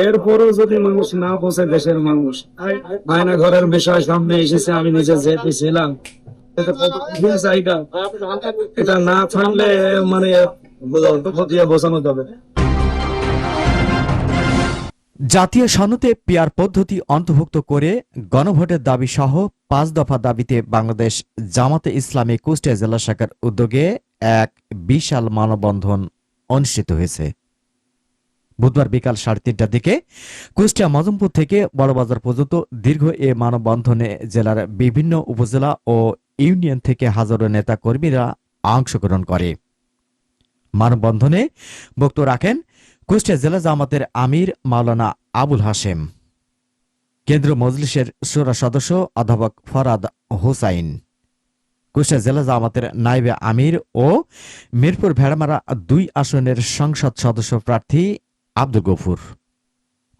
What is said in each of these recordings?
এরপরও যদি মানুষ না বোঝে দেশের মানুষ আয়না ঘরের বিষয় সামনে এসেছে, আমি নিজে যেতে ছিলাম। এটা না থামলে মানে বোঝানো যাবে। জাতীয় সনদে পিয়ার পদ্ধতি অন্তর্ভুক্ত করে গণভোটের দাবি সহ পাঁচ দফা দাবিতে বাংলাদেশ জামাতে ইসলামী কুষ্টিয়া জেলা শাখার উদ্যোগে এক বিশাল মানববন্ধন অনুষ্ঠিত হয়েছে। বুধবার বিকাল সাড়ে তিনটার দিকে কুষ্টিয়া মজমপুর থেকে বড়বাজার পর্যন্ত দীর্ঘ এ মানববন্ধনে জেলার বিভিন্ন উপজেলা ও ইউনিয়ন থেকে হাজারো নেতা কর্মীরা অংশগ্রহণ করে। মানববন্ধনে বক্তব্য রাখেন কুষ্টিয়া জেলা জামাতের আমির মাওলানা আবুল হাশেম। কেন্দ্রীয় মজলিসের সুরা সদস্য অধ্যাপক ফরাদ হোসাইন। কুষ্টিয়া জেলা জামাতের নাইবে আমির ও মিরপুর ভেড়ামারা দুই আসনের সংসদ সদস্য প্রার্থী আব্দুল গফুর।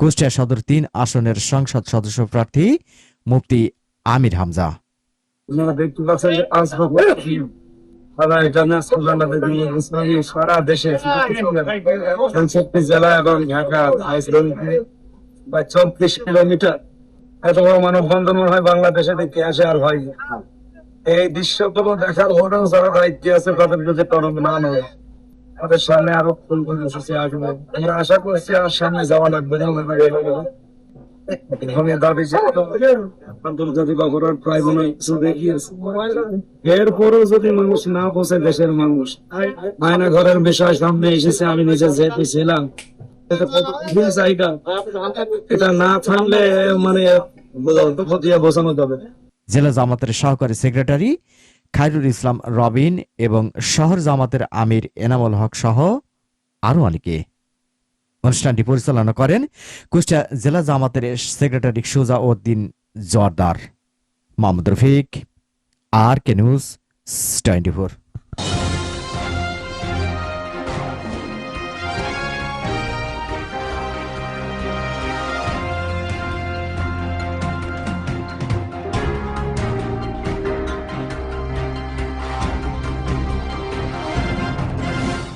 কুষ্টিয়া সদর তিন আসনের সংসদ সদস্য প্রার্থী মুফতি আমির হামজা। দেখতে জেলা এবং ঢাকা কিলোমিটার। এত বড় হয় বাংলাদেশের ইতিহাসে আর হয় এই দেখার পরেও যারা দায়িত্বে আছে তাদের যদি তরঙ্গ না তাদের সামনে আরও ফুল কর্মসূচি আসবে। আমরা আশা করছি আর সামনে যাওয়া লাগবে না মানুষ ঘরের বিষয় সামনে এসেছে, আমি নিজে যেতে ছিলাম। এটা না থামলে মানে বোঝানো যাবে। জেলা জামাতের সহকারী সেক্রেটারি খায়রুল ইসলাম রবিন এবং শহর জামাতের আমির এনামুল হক সহ আরও অনেকে। অনুষ্ঠানটি পরিচালনা করেন কুষ্টিয়া জেলা জামাতের secretary Suja Uddin Jordar Mohammad Rafiq, R K news, twenty